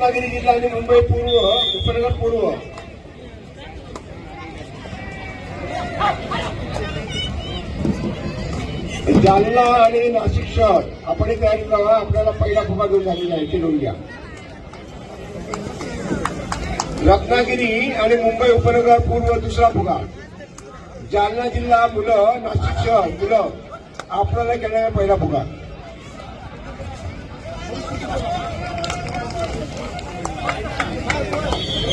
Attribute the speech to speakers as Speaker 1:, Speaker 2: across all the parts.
Speaker 1: रत्नागिरी जिल्हा आणि मुंबई पूर्व उपनगर पूर्व. जालना आणि नाशिक शहर आपण तयारी करावा आपल्याला पहिला फुगा घेऊन झालेला आहे ते घेऊन घ्या. रत्नागिरी आणि मुंबई उपनगर पूर्व दुसरा फुगा जालना जिल्हा मुलं नाशिक शहर मुलं. आपल्याला केलेला पहिला फुगा
Speaker 2: आमदार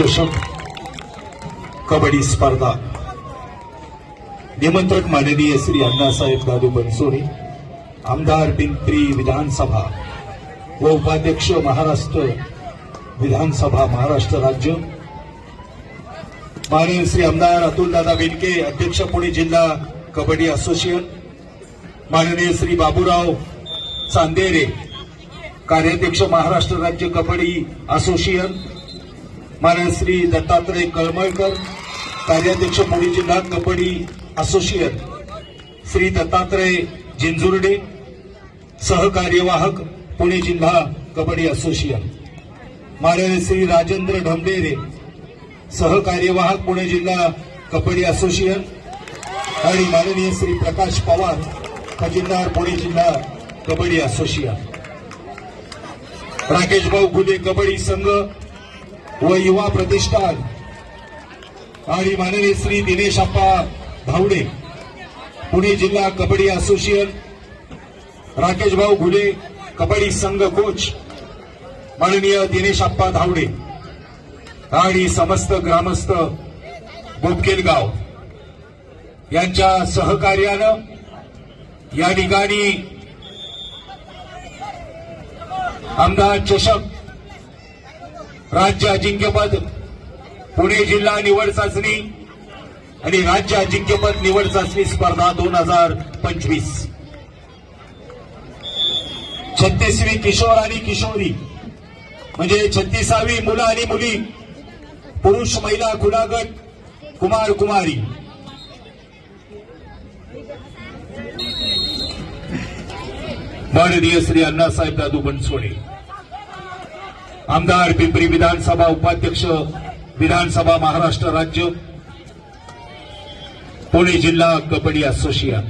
Speaker 2: चषक कबड्डी स्पर्धा. निमंत्रक माननीय श्री अण्णासाहेब दादू बनसोडे आमदार पिंपरी विधानसभा व उपाध्यक्ष महाराष्ट्र विधानसभा महाराष्ट्र राज्य. माननीय श्री आमदार अतुलदादा बेनके अध्यक्ष पुणे जिल्हा कबड्डी असोसिएशन माननीय श्री बाबूराव चांदेरे कार्याध्यक्ष महाराष्ट्र राज्य कबड्डी असोसिएशन माननीय श्री दत्तात्रय कळमळकर कार्याध्यक्ष पुणे जिल्हा कबड्डी असोसिएट श्री दत्तात्रय जिंजुर्डे सहकार्यवाहक पुणे जिल्हा कबड्डी असोसिएट. माननीय श्री राजेंद्र ढमडेरे सहकार्यवाहक पुणे जिल्हा कबड्डी असोसिएशन आणि माननीय श्री प्रकाश पवार खजिनदार पुणे जिल्हा कबड्डी असोसिएट. राकेश भाऊ गुले कबड्डी संघ व युवा प्रतिष्ठान. आणि माननीय श्री दिनेश अप्पा धावडे पुणे जिल्हा कबड्डी असोसिएशन राकेश भाऊ घुले कबड्डी संघ कोच माननीय दिनेश अप्पा धावडे आणि समस्त ग्रामस्थ बोपकेलगाव यांच्या सहकार्यानं या ठिकाणी आमदार चषक राज्य अजिंक्यपद पुणे जिल्हा निवड चाचणी आणि राज्य अजिंक्यपद निवड चाचणी स्पर्धा दोन हजार पंचवीस. छत्तीसवी किशोर आणि किशोरी म्हणजे छत्तीसावी मुलं आणि मुली पुरुष महिला खुलागट कुमार कुमारी. माननीय श्री अण्णासाहेब दादू बनसोडे. आमदार पिंपरी विधानसभा उपाध्यक्ष विधानसभा महाराष्ट्र राज्य पुणे जिल्हा कबड्डी असोसिएशन.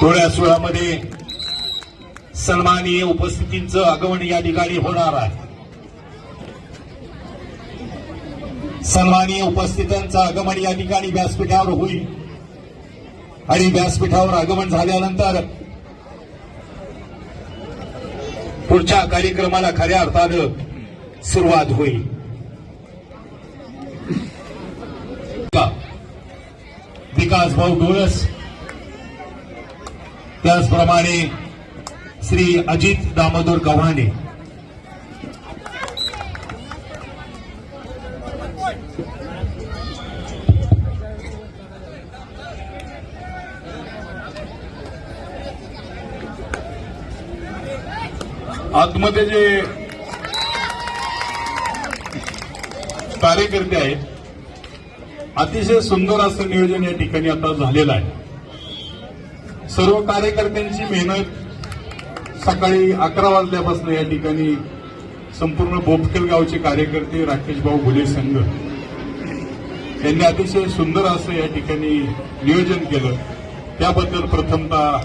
Speaker 2: थोड्या वेळामध्ये सन्मानीय उपस्थितींचं आगमन या ठिकाणी होणार आहे. सन्मानीय उपस्थितांचं आगमन या ठिकाणी व्यासपीठावर होईल. आणि व्यासपीठावर आगमन झाल्यानंतर पुढच्या कार्यक्रमाला खऱ्या अर्थानं सुरुवात होईल. विकास भाऊ डोळस. त्याचप्रमाणे श्री अजित दामोदर गव्हाणे.
Speaker 3: आतमध्ये जे कार्यकर्ते आहेत अतिशय सुंदर असं नियोजन या ठिकाणी आता झालेलं आहे. सर्व कार्यकर्त्यांची मेहनत सकाळी अकरा वाजल्यापासून या ठिकाणी संपूर्ण बोपखेल गावचे कार्यकर्ते राकेश भाऊ संघ यांनी अतिशय सुंदर असं या ठिकाणी नियोजन केलं. त्याबद्दल प्रथमतः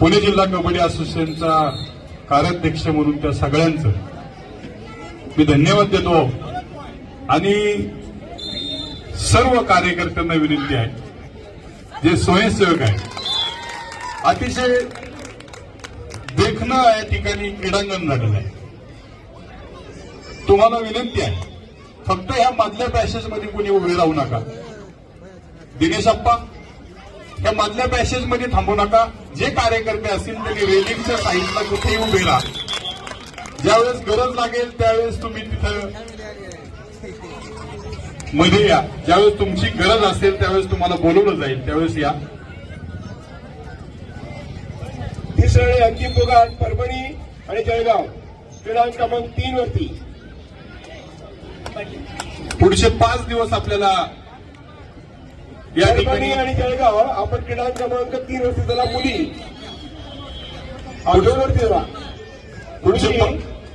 Speaker 3: पुणे जिल्हा कबड्डी असोसिएशनचा कार्याध्यक्ष म्हणून त्या सगळ्यांचं मी धन्यवाद देतो. आणि सर्व कार्यकर्त्यांना विनंती आहे जे स्वयंसेवक आहेत. अतिशय देखणं या ठिकाणी क्रीडांगण झालेलं आहे. तुम्हाला विनंती आहे फक्त ह्या मधल्या पॅसेजमध्ये कोणी उभे राहू नका. दिनेश अप्पा या मधल्या पॅसेजमध्ये थांबू नका. जे कार्यकर्ते असतील त्यांनी रेलिंगच्या साईडला कुठेही उभे राहा. ज्यावेळेस गरज लागेल त्यावेळेस तुम्ही तिथं मध्ये या. ज्यावेळेस तुमची गरज असेल त्यावेळेस तुम्हाला बोलवलं जाईल. त्यावेळेस या.
Speaker 1: तिसरं आणि अंतिम भागात परभणी आणि जळगाव. क्रीडांक क्रमांक तीन वरती.
Speaker 3: पुढचे पाच दिवस आपल्याला या ठिकाणी
Speaker 1: आणि जळगाव आपण क्रीडांक क्रमांक तीन वरती त्याला मुली दोन वरती त्याला
Speaker 3: पुढचे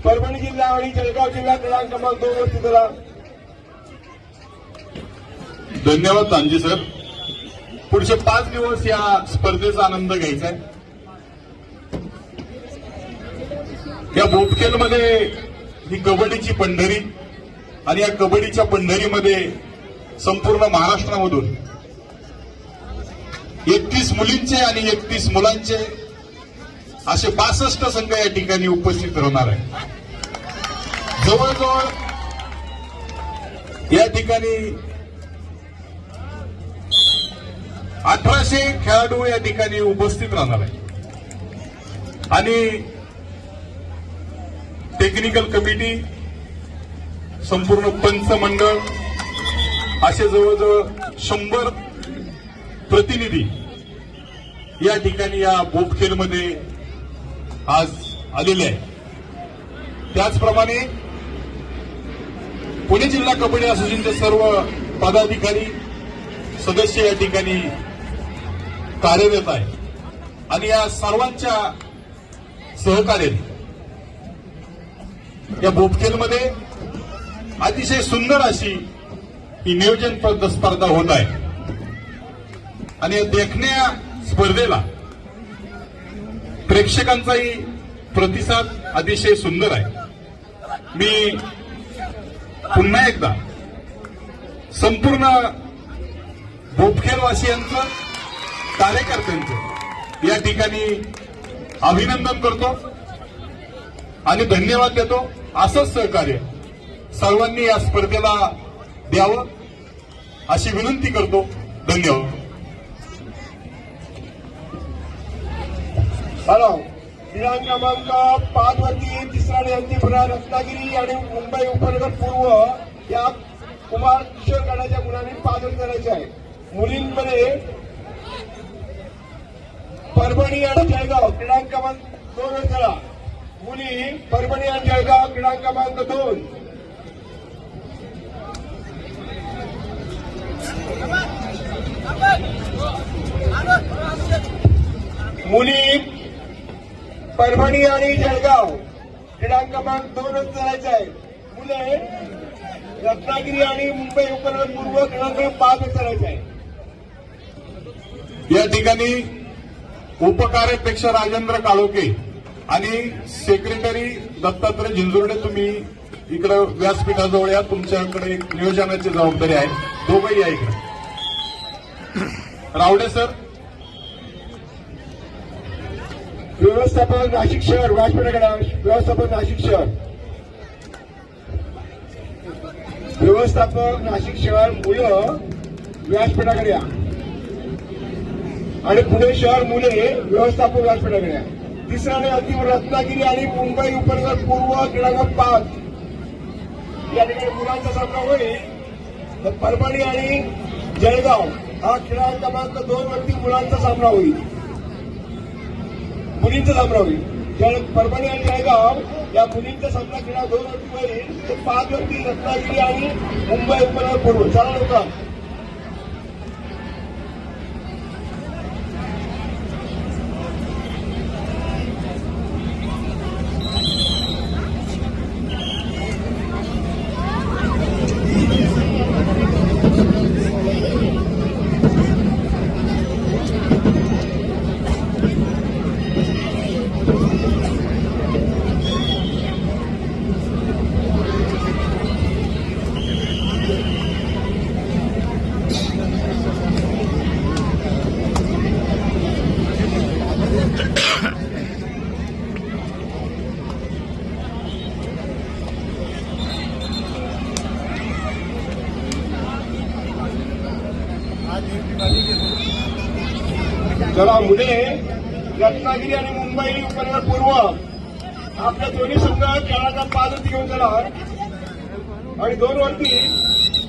Speaker 1: परभणी जिल्हा आणि जळगाव जिल्हा क्रीडांक क्रमांक दोन वरती त्याला
Speaker 3: धन्यवाद तांजी सर. पुढचे पाच दिवस या स्पर्धेचा आनंद घ्यायचा आहे या बोपखेलमध्ये ही कबड्डीची पंढरी आणि या कबड्डीच्या पंढरीमध्ये संपूर्ण महाराष्ट्रामधून मुलींचे आणि एकतीस मुलांचे असे बासष्ट संघ या ठिकाणी उपस्थित राहणार आहे जवळजवळ या ठिकाणी अठराशे खेळाडू या ठिकाणी उपस्थित राहणार आहे आणि टेक्निकल कमिटी संपूर्ण पंच मंडळ असे जवळजवळ शंभर प्रतिनिधी या ठिकाणी या बोपखेलमध्ये आज आलेले आहे. त्याचप्रमाणे पुणे जिल्हा कबड्डी असोसिएशनचे सर्व पदाधिकारी सदस्य या ठिकाणी कार्यरत आहे आणि या सर्वांच्या सहकार्याने या बोपखेलमध्ये अतिशय सुंदर अशी ही नियोजन स्पर्धा होत आहे. आणि देखण्या स्पर्धेला. प्रेक्षकांचाही प्रतिसाद अतिशय सुंदर आहे. मी पुन्हा एकदा संपूर्ण भोपखेरवासियांचं कार्यकर्त्यांचं या ठिकाणी अभिनंदन करतो आणि धन्यवाद देतो. असंच सहकार्य सर्वांनी या स्पर्धेला द्यावं अशी विनंती करतो. धन्यवाद.
Speaker 1: हॅलो. दिनांक क्रमांक पाच वरती तिसरा आणि पुन्हा रत्नागिरी आणि मुंबई उपनगर पूर्व या कुमार किशोर गटाच्या मुलांनी पाच वर करायचे आहे. मुलींमध्ये परभणी आणि जळगाव क्रीडा क्रमांक दोन झाला करा मुली परभणी आणि जळगाव क्रीडा क्रमांक दोन. मुली परभणी आणि जळगाव क्रीडांक क्रमांक दोनच करायचा आहे मुले रत्नागिरी आणि मुंबई उपनगर पूर्व क्रमांक पाच करायचा आहे
Speaker 3: या ठिकाणी उपकार्यपेक्ष राजेंद्र काळोके आणि सेक्रेटरी दत्तात्रय झिंजुर्डे तुम्ही इकडे व्यासपीठाजवळ या तुमच्याकडे एक नियोजनाची जबाबदारी आहे. दोघंही या इकडे. रावडे सर
Speaker 1: व्यवस्थापक नाशिक शहर व्यासपीठाकडे व्यवस्थापक नाशिक शहर. व्यवस्थापक नाशिक शहर मुलं व्यासपीठाकडे या. आणि पुणे शहर मुले व्यवस्थापक व्यासपीठाकडे या. तिसरा आणि अंतिम रत्नागिरी आणि मुंबई उपनगर पूर्व क्रीडांगण पाच. या ठिकाणी मुलांचा सामना होईल. तर परभणी आणि जळगाव हा क्रीडा क्रमांक दोन वरती मुलांचा सामना होईल. मुलींचा सामना होईल. जळ परभणी आणि जळगाव या मुलींचा सामना क्रीडा दोन वरती होईल. ते पाच व्यक्ती रत्नागिरी आणि मुंबई उपनगर पूर्व चला लोक चला मुले रत्नागिरी आणि मुंबई उपनगर पूर्व आपल्या दोन्ही संघ खेळाचा पादती घेऊन चला आणि दोन वरती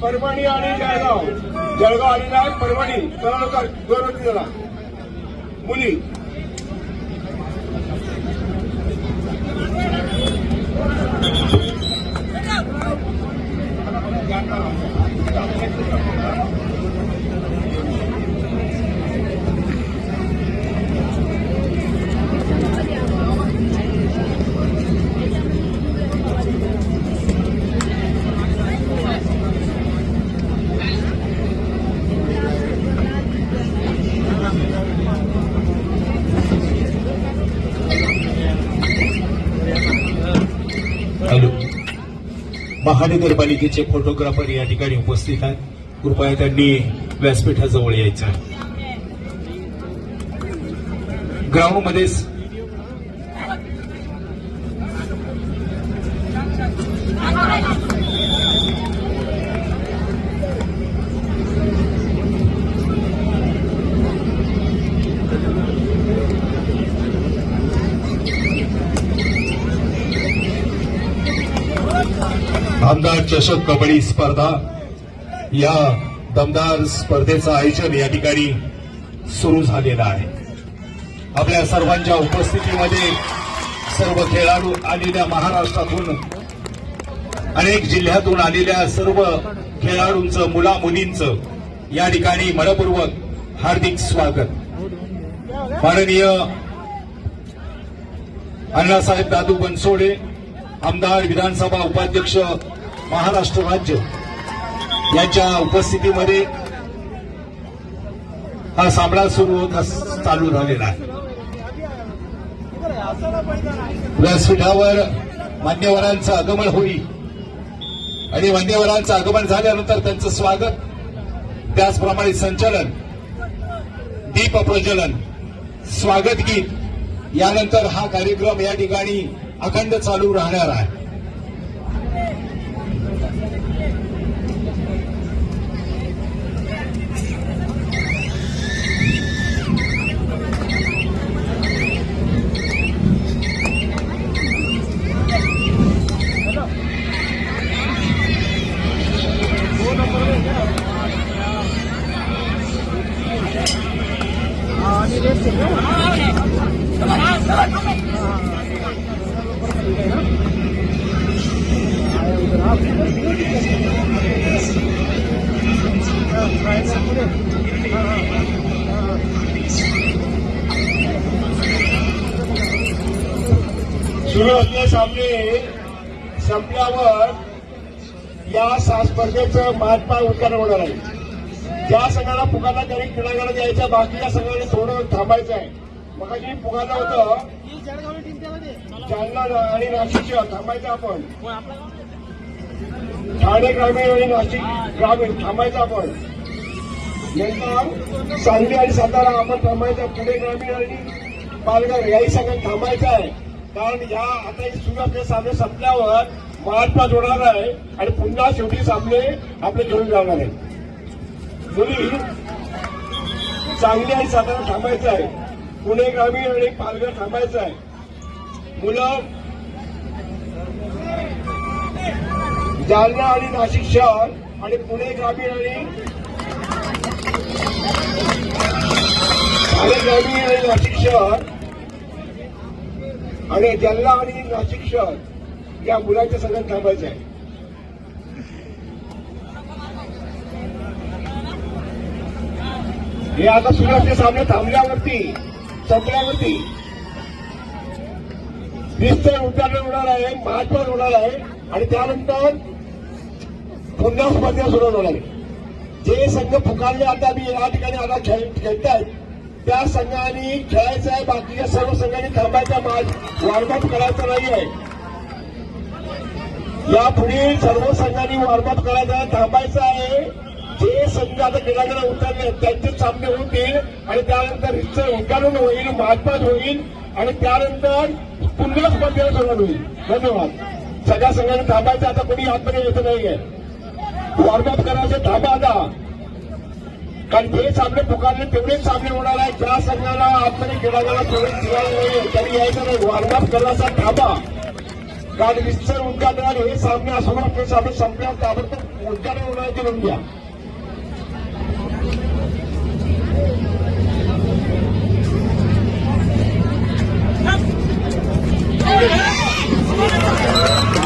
Speaker 1: परभणी आणि जळगाव. जळगाव आणि परभणी चला दोन वरती चला मुली.
Speaker 2: महानगरपालिकेचे फोटोग्राफर या ठिकाणी उपस्थित आहेत. कृपया त्यांनी व्यासपीठाजवळ यायचं आहे. ग्राउंडमध्ये दमदार चषक कबड्डी स्पर्धा. या दमदार स्पर्धेचं आयोजन या ठिकाणी सुरू झालेलं आहे. आपल्या सर्वांच्या उपस्थितीमध्ये सर्व खेळाडू आलेल्या महाराष्ट्रातून अनेक जिल्ह्यातून आलेल्या सर्व खेळाडूंचं मुला मुलींचं या ठिकाणी मनपूर्वक हार्दिक स्वागत. माननीय अण्णासाहेब दादू बनसोडे आमदार विधानसभा उपाध्यक्ष महाराष्ट्र राज्य यांच्या उपस्थितीमध्ये हा सामना सुरू होत चालू झालेला आहे. व्यासपीठावर मान्यवरांचं आगमन होईल. आणि मान्यवरांचं आगमन झाल्यानंतर त्यांचं स्वागत त्याचप्रमाणे संचलन दीप प्रज्वलन स्वागत गीत यानंतर हा कार्यक्रम या ठिकाणी अखंड चालू राहणार आहे.
Speaker 1: सुरू असलेले सामने संपल्यावर या सा- स्पर्धेचं महात्मा उद्घाटन होणार आहे. ज्या संघाला पुकारला तरी द्यायचा बाकी या संघाने थोडं थांबायचं आहे. मग पुकारलं होतं. जालना आणि नाशिकच्या थांबायचं आपण. ठाणे ग्रामीण आणि नाशिक ग्रामीण थांबायचं आपण. नंतर सांगली आणि सातारा आपण थांबायचं. पुणे ग्रामीण आणि पालघर याही सगळं थांबायचं आहे. कारण या आता ही सुरू आपले सामने संपल्यावर महात्मा जोडणार आहे आणि पुन्हा शेवटी सामने आपले घेऊन जाणार आहे. मुली चांगली आणि साधारण थांबायचं आहे. पुणे ग्रामीण आणि पालघर थांबायचं आहे. मुलं जालना आणि नाशिक शहर आणि पुणे ग्रामीण आणि ठाणे ग्रामीण आणि नाशिक शहर आणि जालना आणि नाशिक शहर या मुलांच्या संघात थांबायचं आहे. हे आता सुरुवातीचे सामने थांबल्यावरती संपल्यावरती विस्तर उद्घाटन होणार आहे महात्मा होणार आहे आणि त्यानंतर पुन्हा स्पर्धा सुरू होणार आहे. जे संघ पुकारले आता मी या ठिकाणी आता खेळ खेळतायत त्या संघाने खेळायचं आहे बाकीच्या सर्व संघांनी थांबायचा वॉर्मअप करायचा नाही आहे यापुढे सर्व संघांनी वॉर्मअप करायचा थांबायचं आहे. जे संघ आता क्रीडाकडे उतरले त्यांचे सामने होतील आणि त्यानंतर रितसर उद्घाटन होईल महात्माच होईल आणि त्यानंतर पुन्हा स्पर्धेला सुरुवात होईल. धन्यवाद. सगळ्या संघांनी थांबायचं आता कोणी आतमध्ये येत नाहीये. वॉर्मअप करायचं थांबा आता. कारण जे सामने पुकारले तेवढेच सामने होणार आहे ज्या संघाला आतमध्ये खेळायला तेवढे खेळायला नाही त्यांनी यायचं नाही. वॉर्मअप करण्याचा थांबा. कारण विस्तर उद्घाटन हे सामने असणार ते सामने संपल्यावर ताबडतोब उद्घाटन होणार ते म्हणून घ्या.
Speaker 4: Hey!